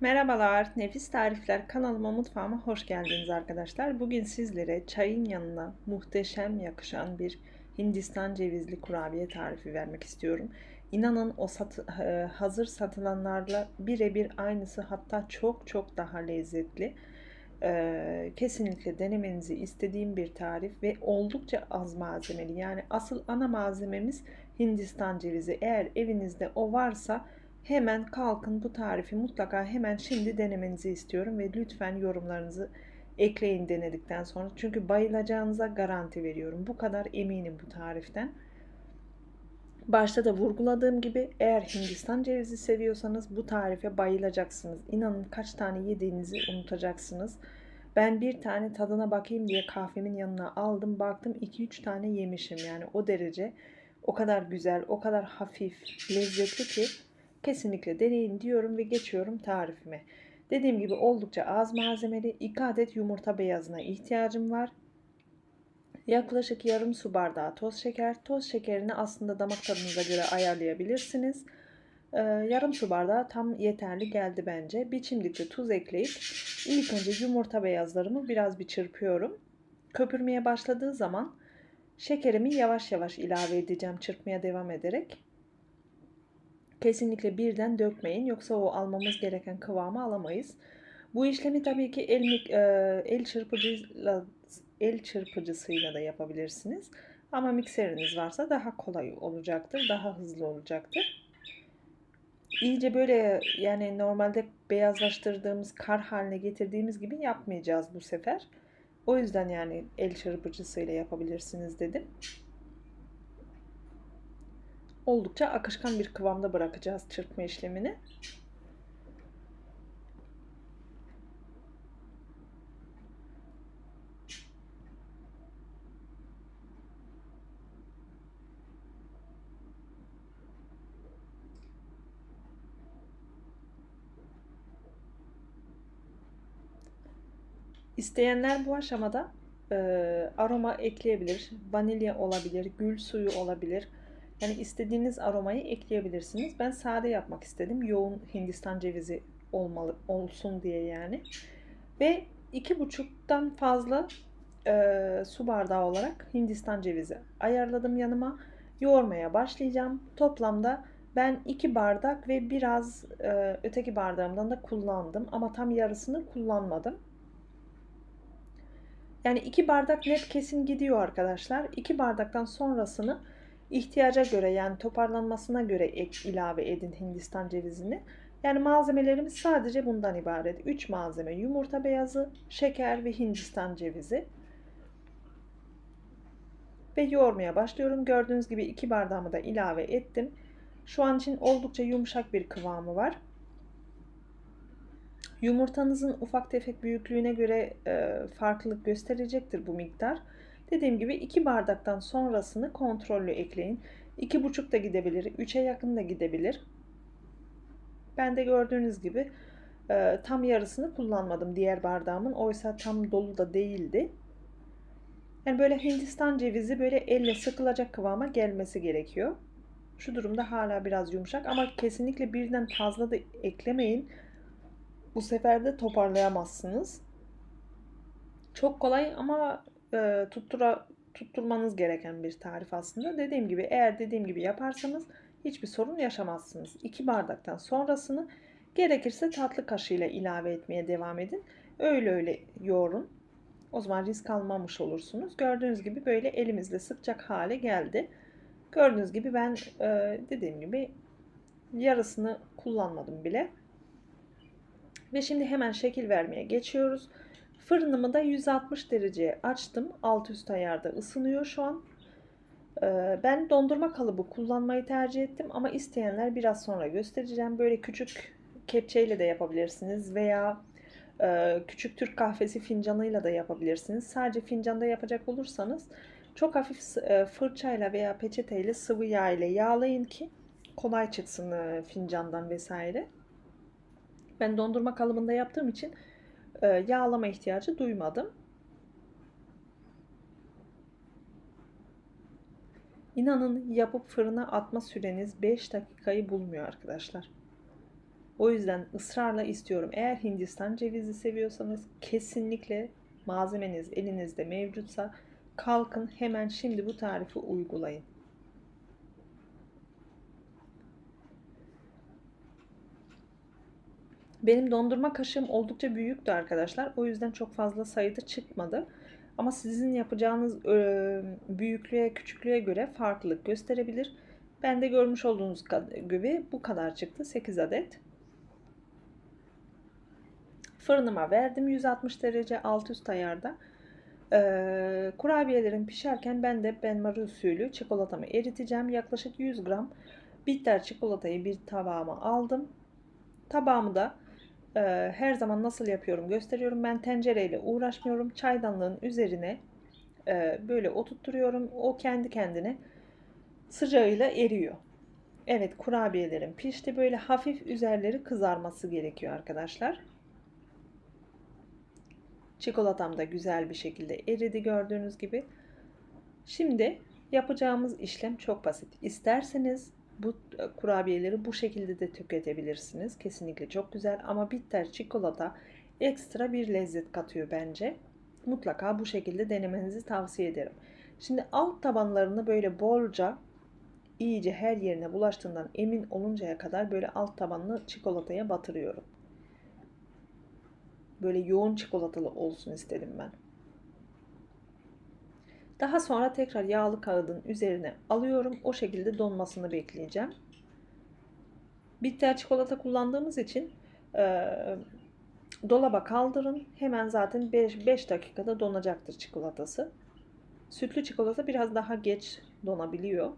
Merhabalar, Nefis Tarifler kanalıma mutfağıma hoş geldiniz arkadaşlar. Bugün sizlere çayın yanına muhteşem yakışan bir Hindistan cevizli kurabiye tarifi vermek istiyorum. İnanın o sat, e, hazır satılanlarla birebir aynısı hatta çok çok daha lezzetli. Ee, kesinlikle denemenizi istediğim bir tarif ve oldukça az malzemeli. Yani asıl ana malzememiz Hindistan cevizi. Eğer evinizde o varsa Hemen kalkın bu tarifi mutlaka hemen şimdi denemenizi istiyorum ve lütfen yorumlarınızı ekleyin denedikten sonra. Çünkü bayılacağınıza garanti veriyorum. Bu kadar eminim bu tariften. Başta da vurguladığım gibi eğer Hindistan cevizi seviyorsanız bu tarife bayılacaksınız. İnanın kaç tane yediğinizi unutacaksınız. Ben bir tane tadına bakayım diye kahvemin yanına aldım. Baktım 2-3 tane yemişim yani o derece. O kadar güzel, o kadar hafif, lezzetli ki Kesinlikle deneyin diyorum ve geçiyorum tarifime. Dediğim gibi oldukça az malzemeli 2 adet yumurta beyazına ihtiyacım var. Yaklaşık yarım su bardağı toz şeker. Toz şekerini aslında damak tadınıza göre ayarlayabilirsiniz. Ee, yarım su bardağı tam yeterli geldi bence. Bir çimdik tuz ekleyip ilk önce yumurta beyazlarımı biraz bir çırpıyorum. Köpürmeye başladığı zaman şekerimi yavaş yavaş ilave edeceğim çırpmaya devam ederek. Kesinlikle birden dökmeyin yoksa o almamız gereken kıvamı alamayız. Bu işlemi tabii ki el, e, el çırpıcıyla el çırpıcısıyla da yapabilirsiniz. Ama mikseriniz varsa daha kolay olacaktır, daha hızlı olacaktır. İyice böyle yani normalde beyazlaştırdığımız kar haline getirdiğimiz gibi yapmayacağız bu sefer. O yüzden yani el çırpıcısıyla yapabilirsiniz dedim oldukça akışkan bir kıvamda bırakacağız çırpma işlemini. İsteyenler bu aşamada e, aroma ekleyebilir. Vanilya olabilir, gül suyu olabilir. Yani istediğiniz aromayı ekleyebilirsiniz. Ben sade yapmak istedim. Yoğun Hindistan cevizi olmalı olsun diye yani. Ve iki buçuktan fazla e, su bardağı olarak Hindistan cevizi ayarladım yanıma. Yoğurmaya başlayacağım. Toplamda ben iki bardak ve biraz e, öteki bardağımdan da kullandım. Ama tam yarısını kullanmadım. Yani iki bardak net kesin gidiyor arkadaşlar. İki bardaktan sonrasını ihtiyaca göre yani toparlanmasına göre ek ilave edin Hindistan cevizini. Yani malzemelerimiz sadece bundan ibaret. 3 malzeme yumurta beyazı, şeker ve Hindistan cevizi. Ve yoğurmaya başlıyorum. Gördüğünüz gibi 2 bardağımı da ilave ettim. Şu an için oldukça yumuşak bir kıvamı var. Yumurtanızın ufak tefek büyüklüğüne göre e, farklılık gösterecektir bu miktar. Dediğim gibi 2 bardaktan sonrasını kontrollü ekleyin. 2,5 da gidebilir, 3'e yakın da gidebilir. Ben de gördüğünüz gibi e, tam yarısını kullanmadım diğer bardağımın. Oysa tam dolu da değildi. Yani böyle Hindistan cevizi böyle elle sıkılacak kıvama gelmesi gerekiyor. Şu durumda hala biraz yumuşak ama kesinlikle birden fazla da eklemeyin. Bu sefer de toparlayamazsınız. Çok kolay ama e, tuttura, tutturmanız gereken bir tarif aslında. Dediğim gibi eğer dediğim gibi yaparsanız hiçbir sorun yaşamazsınız. 2 bardaktan sonrasını gerekirse tatlı kaşığıyla ilave etmeye devam edin. Öyle öyle yoğurun. O zaman risk almamış olursunuz. Gördüğünüz gibi böyle elimizle sıkacak hale geldi. Gördüğünüz gibi ben e, dediğim gibi yarısını kullanmadım bile. Ve şimdi hemen şekil vermeye geçiyoruz. Fırınımı da 160 dereceye açtım. Alt üst ayarda ısınıyor şu an. Ee, ben dondurma kalıbı kullanmayı tercih ettim ama isteyenler biraz sonra göstereceğim. Böyle küçük kepçeyle de yapabilirsiniz veya e, küçük Türk kahvesi fincanıyla da yapabilirsiniz. Sadece fincanda yapacak olursanız çok hafif e, fırçayla veya peçeteyle sıvı yağ ile yağlayın ki kolay çıksın e, fincandan vesaire. Ben dondurma kalıbında yaptığım için yağlama ihtiyacı duymadım. İnanın yapıp fırına atma süreniz 5 dakikayı bulmuyor arkadaşlar. O yüzden ısrarla istiyorum. Eğer Hindistan cevizi seviyorsanız kesinlikle malzemeniz elinizde mevcutsa kalkın hemen şimdi bu tarifi uygulayın. Benim dondurma kaşığım oldukça büyüktü arkadaşlar. O yüzden çok fazla sayıda çıkmadı. Ama sizin yapacağınız büyüklüğe, küçüklüğe göre farklılık gösterebilir. Ben de görmüş olduğunuz gibi bu kadar çıktı. 8 adet. Fırınıma verdim 160 derece alt üst ayarda. Ee, kurabiyelerim pişerken ben de benmari usulü çikolatamı eriteceğim. Yaklaşık 100 gram bitter çikolatayı bir tabağıma aldım. Tabağımı da e, her zaman nasıl yapıyorum gösteriyorum. Ben tencereyle uğraşmıyorum. Çaydanlığın üzerine e, böyle oturtturuyorum. O kendi kendine sıcağıyla eriyor. Evet kurabiyelerim pişti. Böyle hafif üzerleri kızarması gerekiyor arkadaşlar. Çikolatam da güzel bir şekilde eridi gördüğünüz gibi. Şimdi yapacağımız işlem çok basit. İsterseniz bu e, kurabiyeleri bu şekilde de tüketebilirsiniz. Kesinlikle çok güzel ama bitter çikolata ekstra bir lezzet katıyor bence. Mutlaka bu şekilde denemenizi tavsiye ederim. Şimdi alt tabanlarını böyle bolca iyice her yerine bulaştığından emin oluncaya kadar böyle alt tabanını çikolataya batırıyorum. Böyle yoğun çikolatalı olsun istedim ben. Daha sonra tekrar yağlı kağıdın üzerine alıyorum. O şekilde donmasını bekleyeceğim. Bitter çikolata kullandığımız için e, dolaba kaldırın. Hemen zaten 5, 5 dakikada donacaktır çikolatası. Sütlü çikolata biraz daha geç donabiliyor.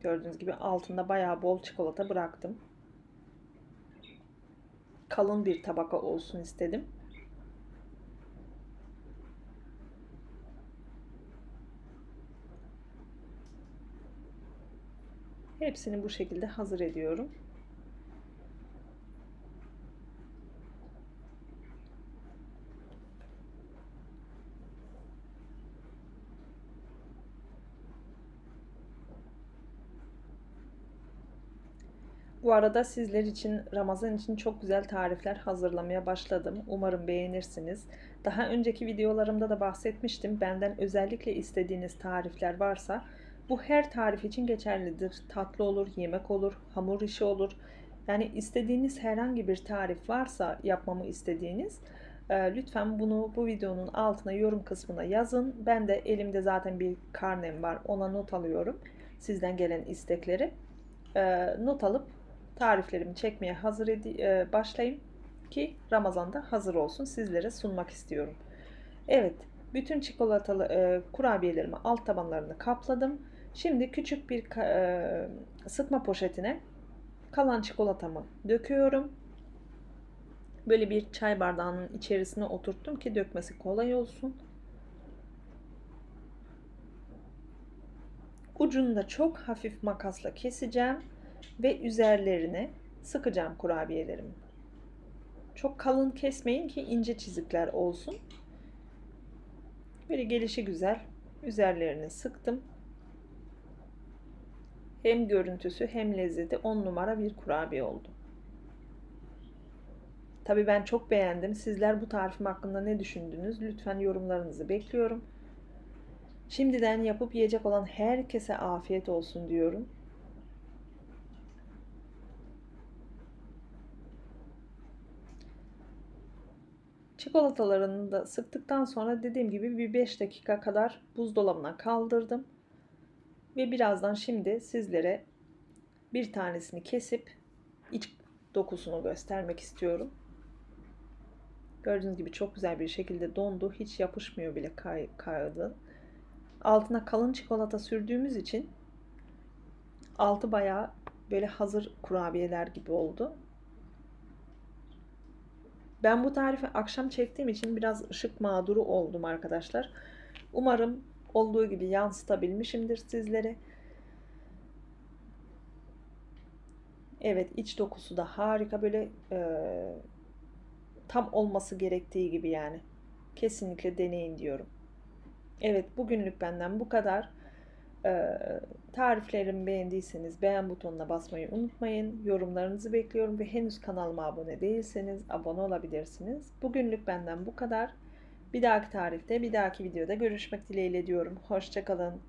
Gördüğünüz gibi altında bayağı bol çikolata bıraktım. Kalın bir tabaka olsun istedim. Hepsini bu şekilde hazır ediyorum. Bu arada sizler için Ramazan için çok güzel tarifler hazırlamaya başladım. Umarım beğenirsiniz. Daha önceki videolarımda da bahsetmiştim. Benden özellikle istediğiniz tarifler varsa bu her tarif için geçerlidir. Tatlı olur, yemek olur, hamur işi olur. Yani istediğiniz herhangi bir tarif varsa yapmamı istediğiniz e, lütfen bunu bu videonun altına yorum kısmına yazın. Ben de elimde zaten bir karnem var. Ona not alıyorum. Sizden gelen istekleri. E, not alıp tariflerimi çekmeye hazır e, başlayayım ki Ramazan'da hazır olsun. Sizlere sunmak istiyorum. Evet, bütün çikolatalı kurabiyelerimi alt tabanlarını kapladım. Şimdi küçük bir e, sıkma poşetine kalan çikolatamı döküyorum. Böyle bir çay bardağının içerisine oturttum ki dökmesi kolay olsun. Ucunu da çok hafif makasla keseceğim ve üzerlerine sıkacağım kurabiyelerimi. Çok kalın kesmeyin ki ince çizikler olsun. Böyle gelişi güzel üzerlerini sıktım. Hem görüntüsü hem lezzeti 10 numara bir kurabiye oldu. Tabi ben çok beğendim. Sizler bu tarifim hakkında ne düşündünüz? Lütfen yorumlarınızı bekliyorum. Şimdiden yapıp yiyecek olan herkese afiyet olsun diyorum. Çikolatalarını da sıktıktan sonra dediğim gibi bir 5 dakika kadar buzdolabına kaldırdım. Ve birazdan şimdi sizlere bir tanesini kesip iç dokusunu göstermek istiyorum. Gördüğünüz gibi çok güzel bir şekilde dondu. Hiç yapışmıyor bile kay kaydı. Altına kalın çikolata sürdüğümüz için altı bayağı böyle hazır kurabiyeler gibi oldu. Ben bu tarifi akşam çektiğim için biraz ışık mağduru oldum arkadaşlar. Umarım olduğu gibi yansıtabilmişimdir sizlere. Evet iç dokusu da harika böyle e, tam olması gerektiği gibi yani. Kesinlikle deneyin diyorum. Evet bugünlük benden bu kadar. Ee, tariflerimi beğendiyseniz beğen butonuna basmayı unutmayın. Yorumlarınızı bekliyorum ve henüz kanalıma abone değilseniz abone olabilirsiniz. Bugünlük benden bu kadar. Bir dahaki tarifte, bir dahaki videoda görüşmek dileğiyle diyorum. Hoşçakalın.